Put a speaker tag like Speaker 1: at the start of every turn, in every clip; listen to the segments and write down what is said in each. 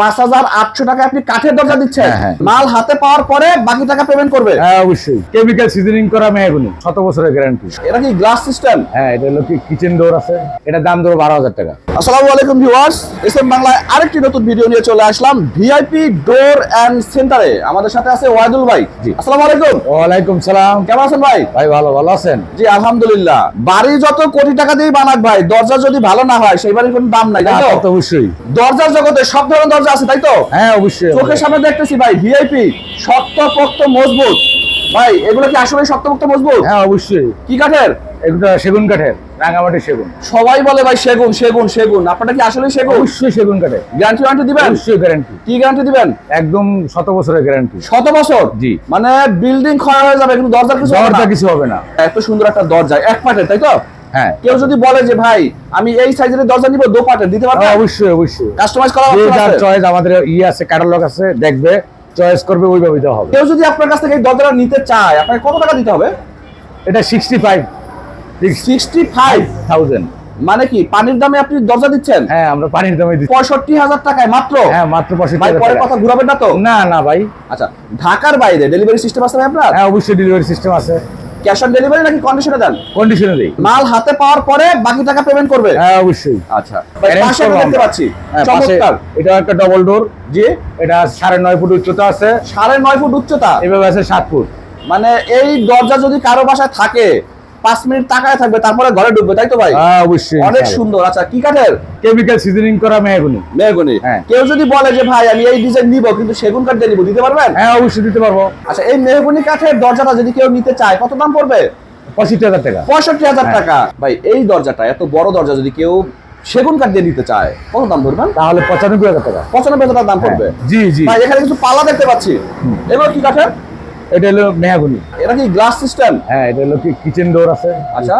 Speaker 1: পাঁচ হাজার আটশো টাকা আপনি কাঠের দরজা দিচ্ছেন।
Speaker 2: হ্যাঁ, হ্যাঁ।
Speaker 1: মাল হাতে পাওয়ার পরে বাকি টাকা পেমেন্ট করবে।
Speaker 2: হ্যাঁ অবশ্যই। কেমিক্যাল সিজনিং করা মেয়েগুলি শত বছরের গ্যারান্টি
Speaker 1: এটা কি গ্লাস সিস্টেম
Speaker 2: হ্যাঁ এটা হলো কি কিচেন ডোর আছে। এটা দাম ধরো বারো হাজার টাকা।
Speaker 1: আসসালামু আলাইকুম ভিউয়ার্স এস এম বাংলায় আরেকটি নতুন ভিডিও নিয়ে চলে আসলাম ভিআইপি ডোর সেন্টারে। আমাদের সাথে আছে ওয়াদুল ভাই।
Speaker 2: জি।
Speaker 1: আসসালামু আলাইকুম।
Speaker 2: ওয়ালাইকুম সালাম।
Speaker 1: কেমন আছেন ভাই?
Speaker 2: ভাই ভালো ভালো আছেন?
Speaker 1: জি আলহামদুলিল্লাহ। বাড়ি যত কোটি টাকা দিয়ে বানাক ভাই দরজা যদি ভালো না হয় সেই বাড়ির কোনো দাম নাই তাই
Speaker 2: তো?
Speaker 1: তো?
Speaker 2: অবশ্যই।
Speaker 1: দরজার জগতে সব ধরনের দরজা আছে তাই তো?
Speaker 2: হ্যাঁ অবশ্যই।
Speaker 1: চোখের সামনে দেখতেছি ভাই ভিআইপি শক্ত পোক্ত মজবুত। ভাই এগুলো কি আসলে শক্ত পোক্ত মজবুত?
Speaker 2: হ্যাঁ অবশ্যই।
Speaker 1: কি কাঠের?
Speaker 2: এগুলো সেগুন কাঠের। রাঙামাটি সেগুন।
Speaker 1: সবাই বলে ভাই সেগুন সেগুন সেগুন। আপনারা কি আসলে সেগুন?
Speaker 2: অবশ্যই সেগুন কাঠের
Speaker 1: গ্যারান্টি ওয়ারেন্টি দিবেন?
Speaker 2: অবশ্যই গ্যারান্টি
Speaker 1: কি গ্যারান্টি দিবেন?
Speaker 2: একদম শত বছরের গ্যারান্টি
Speaker 1: শত বছর?
Speaker 2: জি।
Speaker 1: মানে বিল্ডিং ক্ষয় হয়ে যাবে কিন্তু দরজার কিছু
Speaker 2: দরজা কিছু হবে না।
Speaker 1: এত সুন্দর একটা দরজা এক পাটের তাই তো?
Speaker 2: হ্যাঁ।
Speaker 1: কেউ যদি বলে যে ভাই আমি এই সাইজের দরজা নিব দো পাটের দিতে পারবে
Speaker 2: হ্যাঁ, অবশ্যই অবশ্যই।
Speaker 1: কাস্টমাইজ করা
Speaker 2: যার চয়েস আমাদের ইয়ে আছে ক্যাটালগ আছে দেখবে চয়েস করবে ওইভাবে দেওয়া হবে।
Speaker 1: কেউ যদি আপনার কাছ থেকে এই দরজাটা নিতে চায় আপনাকে কত টাকা দিতে হবে?
Speaker 2: এটা sixty five
Speaker 1: sixty five
Speaker 2: thousand
Speaker 1: মানে কি পানির দামে আপনি দরজা দিচ্ছেন?
Speaker 2: হ্যাঁ আমরা পানির দামে দিচ্ছি।
Speaker 1: পঁয়ষট্টি হাজার টাকায় মাত্র?
Speaker 2: হ্যাঁ মাত্র পঁয়ষট্টি
Speaker 1: ভাই পরে কথা ঘুরাবেন না তো?
Speaker 2: না না ভাই।
Speaker 1: আচ্ছা ঢাকার বাইরে ডেলিভারি সিস্টেম আছে ভাই আপনার?
Speaker 2: হ্যাঁ অবশ্যই ডেলিভারি সিস্টেম আছে।
Speaker 1: ক্যাশ অন ডেলিভারি নাকি কন্ডিশনে দেন?
Speaker 2: কন্ডিশনে দেই।
Speaker 1: মাল হাতে পাওয়ার পরে বাকি টাকা পেমেন্ট করবে।
Speaker 2: হ্যাঁ অবশ্যই।
Speaker 1: আচ্ছা পাশে দেখতে পাচ্ছি।
Speaker 2: হ্যাঁ,
Speaker 1: চমৎকার।
Speaker 2: এটা একটা ডবল ডোর
Speaker 1: জি।
Speaker 2: এটা সাড়ে নয় ফুট উচ্চতা আছে।
Speaker 1: সাড়ে নয় ফুট উচ্চতা।
Speaker 2: এভাবে আছে সাত ফুট।
Speaker 1: মানে এই দরজা যদি কারও বাসায় থাকে পাঁচ মিনিট তাকায় থাকবে তারপরে ঘরে ঢুকবে তাই তো ভাই?
Speaker 2: হ্যাঁ অবশ্যই
Speaker 1: অনেক সুন্দর। আচ্ছা কি কাঠের?
Speaker 2: কেমিক্যাল সিজনিং করা মেহগুনি।
Speaker 1: মেহগনি।
Speaker 2: হ্যাঁ।
Speaker 1: কেউ যদি বলে যে ভাই আমি এই ডিজাইন নিব কিন্তু সেগুন কাঠ দিয়ে নিব দিতে পারবেন?
Speaker 2: হ্যাঁ অবশ্যই দিতে পারব।
Speaker 1: আচ্ছা এই মেহগনি কাঠের দরজাটা যদি কেউ নিতে চায় কত দাম পড়বে?
Speaker 2: পঁয়ষট্টি হাজার টাকা।
Speaker 1: পঁয়ষট্টি হাজার
Speaker 2: হ্যাঁ।
Speaker 1: টাকা। ভাই এই দরজাটা এত বড় দরজা যদি কেউ সেগুন কাঠ দিয়ে নিতে চায় কত দাম ধরবেন
Speaker 2: তাহলে পঁচানব্বই হাজার টাকা।
Speaker 1: পঁচানব্বই হাজার টাকা দাম পড়বে?
Speaker 2: জি জি।
Speaker 1: ভাই এখানে কিছু পালা দেখতে পাচ্ছি। এবার কি কাঠের?
Speaker 2: এটা হলো মেহাগুনি।
Speaker 1: এটা কি গ্লাস সিস্টেম
Speaker 2: হ্যাঁ এটা হলো কি কিচেন ডোর আছে।
Speaker 1: আচ্ছা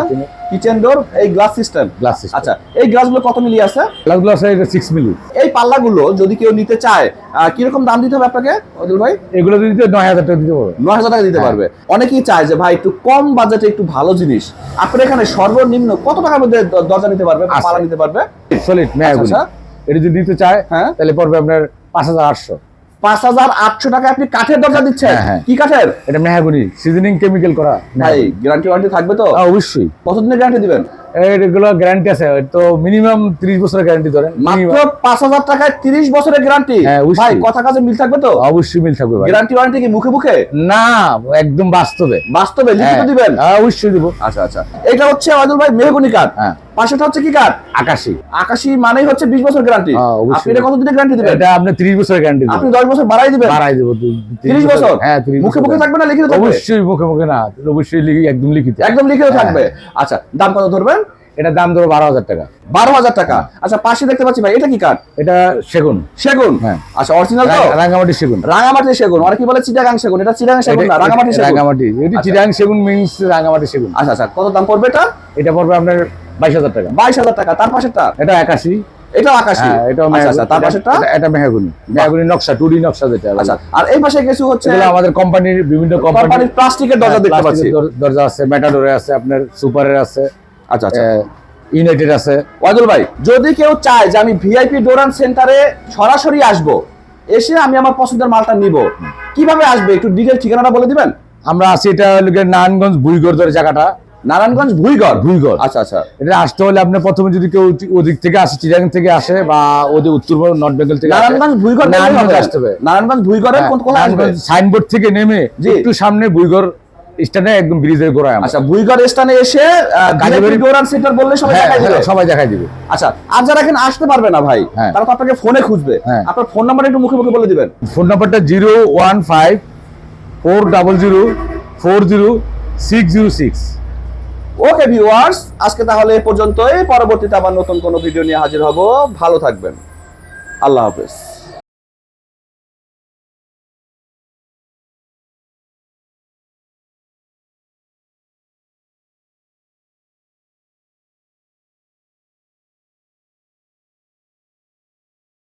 Speaker 1: কিচেন ডোর এই গ্লাস সিস্টেম
Speaker 2: গ্লাস সিস্টেম
Speaker 1: আচ্ছা এই গ্লাসগুলো কত মিলি আছে?
Speaker 2: গ্লাসগুলো আছে এটা সিক্স মিলি
Speaker 1: এই পাল্লাগুলো যদি কেউ নিতে চায় আহ, কীরকম দাম দিতে হবে আপনাকে অদিল ভাই?
Speaker 2: এগুলো দিতে নয় হাজার টাকা দিতে পারব।
Speaker 1: নয় হাজার টাকা দিতে
Speaker 2: হ্যাঁ।
Speaker 1: পারবে। অনেকেই চায় যে ভাই একটু কম বাজেটে একটু ভালো জিনিস। আপনার এখানে সর্বনিম্ন কত টাকার মধ্যে দরজা নিতে পারবে বা
Speaker 2: আছে।
Speaker 1: পালা নিতে পারবে?
Speaker 2: Solid mahogany.
Speaker 1: আচ্ছা।
Speaker 2: এটা যদি দিতে চায়
Speaker 1: হ্যাঁ।
Speaker 2: তাহলে পড়বে আপনার পাঁচ হাজার আটশো।
Speaker 1: পাঁচ হাজার আটশো টাকা আপনি কাঠের দরজা দিচ্ছেন?
Speaker 2: হ্যাঁ, হ্যাঁ।
Speaker 1: কি কাঠের?
Speaker 2: এটা মেহাগুনি সিজনিং কেমিক্যাল করা
Speaker 1: ভাই গ্যারান্টি ওয়ারেন্টি থাকবে তো?
Speaker 2: হ্যাঁ, অবশ্যই।
Speaker 1: কতদিনের গ্যারান্টি দিবেন?
Speaker 2: এগুলো গ্যারান্টি আছে তো মিনিমাম ত্রিশ বছরের গ্যারান্টি ধরেন।
Speaker 1: মাত্র
Speaker 2: Minimum-
Speaker 1: পাঁচ হাজার টাকায় তিরিশ বছরের গ্যারান্টি ভাই কথা কাজে মিল থাকবে তো?
Speaker 2: অবশ্যই মিল থাকবে ভাই।
Speaker 1: গ্যারান্টি ওয়ারেন্টি কি মুখে মুখে?
Speaker 2: না একদম বাস্তবে।
Speaker 1: বাস্তবে লিখিত দিবেন?
Speaker 2: হ্যাঁ, অবশ্যই দিব।
Speaker 1: আচ্ছা আচ্ছা। এটা হচ্ছে আদিল ভাই মেহগুনি কাঠ।
Speaker 2: হ্যাঁ।
Speaker 1: পাশেটা হচ্ছে কি কাঠ
Speaker 2: আকাশি।
Speaker 1: আকাশি মানেই হচ্ছে বিশ বছর গ্যারান্টি আপনি এটা কতদিনের গ্যারান্টি দিবেন?
Speaker 2: এটা আপনি ত্রিশ বছরের গ্যারান্টি
Speaker 1: আপনি
Speaker 2: দেবেন
Speaker 1: দশ বছর বাড়াই দিবেন?
Speaker 2: বাড়াই দেবো
Speaker 1: বছর।
Speaker 2: হ্যাঁ ত্রিশ
Speaker 1: মুখে মুখে থাকবে না লিখিত থাকবে?
Speaker 2: অবশ্যই মুখে মুখে না অবশ্যই লিখি একদম লিখিত।
Speaker 1: একদম লিখিত
Speaker 2: হ্যাঁ।
Speaker 1: থাকবে। আচ্ছা দাম কত ধরবেন?
Speaker 2: এটা দাম ধরো বারো হাজার টাকা।
Speaker 1: বারো হাজার টাকা। আচ্ছা পাশে দেখতে পাচ্ছি ভাই এটা কি কাঠ
Speaker 2: এটা সেগুন।
Speaker 1: সেগুন?
Speaker 2: হ্যাঁ।
Speaker 1: আচ্ছা অরিজিনাল তো?
Speaker 2: রাঙ্গামাটি সেগুন।
Speaker 1: রাঙামাটি সেগুন। অনেকে বলে? চিটাগাং সেগুন। এটা চিটাগাং সেগুন না রাঙামাটি সেগুন।
Speaker 2: রাঙ্গামাটি এটি
Speaker 1: আচ্ছা।
Speaker 2: চিরাং সেগুন মিন্স রাঙ্গামাটি সেগুন।
Speaker 1: আচ্ছা আচ্ছা কত দাম পড়বে এটা?
Speaker 2: এটা পড়বে আপনার বাইশ হাজার টাকা।
Speaker 1: বাইশ হাজার টাকা তার পাশেরটা?
Speaker 2: এটা একাশি
Speaker 1: এটাও আকাশি?
Speaker 2: হ্যাঁ এটাও
Speaker 1: আচ্ছা আচ্ছা তার। পাশেরটা?
Speaker 2: এটা- মেহাগুনি। মেহাগুনি নকশা টুডি নকশা যেটা
Speaker 1: আচ্ছা আর এই পাশে কিছু হচ্ছে
Speaker 2: আমাদের কোম্পানির বিভিন্ন কোম্পানির
Speaker 1: প্লাস্টিকের দরজা দেখতে পাচ্ছি।
Speaker 2: দরজা আছে মেটাডোরে আছে আপনার সুপারের আছে
Speaker 1: আচ্ছা আচ্ছা।
Speaker 2: ইউনাইটেড আছে।
Speaker 1: ওয়াদুল ভাই যদি কেউ চায় যে আমি ভিআইপি ডোরান সেন্টারে সরাসরি আসব এসে আমি আমার পছন্দের মালটা নিব কীভাবে আসবে? একটু ডিটেল ঠিকানাটা বলে দিবেন?
Speaker 2: আমরা আছি এটা নারায়ণগঞ্জ বুইগড় ধরে জায়গাটা।
Speaker 1: নারায়ণগঞ্জ ভুইগড়।
Speaker 2: ভুইগড়।
Speaker 1: আচ্ছা আচ্ছা।
Speaker 2: এটা আসতে হলে আপনি প্রথমে যদি কেউ ওদিক থেকে আসে চিরাং থেকে আসে বা ওদের উত্তর নর্থ বেঙ্গল থেকে
Speaker 1: নারায়ণগঞ্জ ভুইগড়
Speaker 2: নারায়ণগঞ্জ আসতে হবে।
Speaker 1: নারায়ণগঞ্জ ভুইগড়ের কোন কোথায় আসবে?
Speaker 2: সাইনবোর্ড থেকে নেমে। একটু সামনে বুইগড় স্ট্যান্ডে একদম ব্রিজের গোড়ায়
Speaker 1: আচ্ছা ভুইগড় স্থানে এসে
Speaker 2: কাজীবাড়ি-
Speaker 1: ভিআইপি সেন্টার বললে সবাই
Speaker 2: হ্যাঁ,
Speaker 1: দেখাই দিবে।
Speaker 2: হ্যাঁ, সবাই দেখাই দিবে।
Speaker 1: আচ্ছা আর যারা এখানে আসতে পারবে না ভাই
Speaker 2: হ্যাঁ।
Speaker 1: তারা তো আপনাকে ফোনে খুঁজবে।
Speaker 2: হ্যাঁ।
Speaker 1: আপনার ফোন নাম্বার একটু মুখে মুখে বলে দিবেন।
Speaker 2: ফোন নাম্বারটা zero one five four double zero four zero six zero six.
Speaker 1: Okay viewers আজকে তাহলে এ পর্যন্তই। পরবর্তীতে আবার নতুন কোনো ভিডিও নিয়ে হাজির হব। ভালো থাকবেন। আল্লাহ হাফেজ।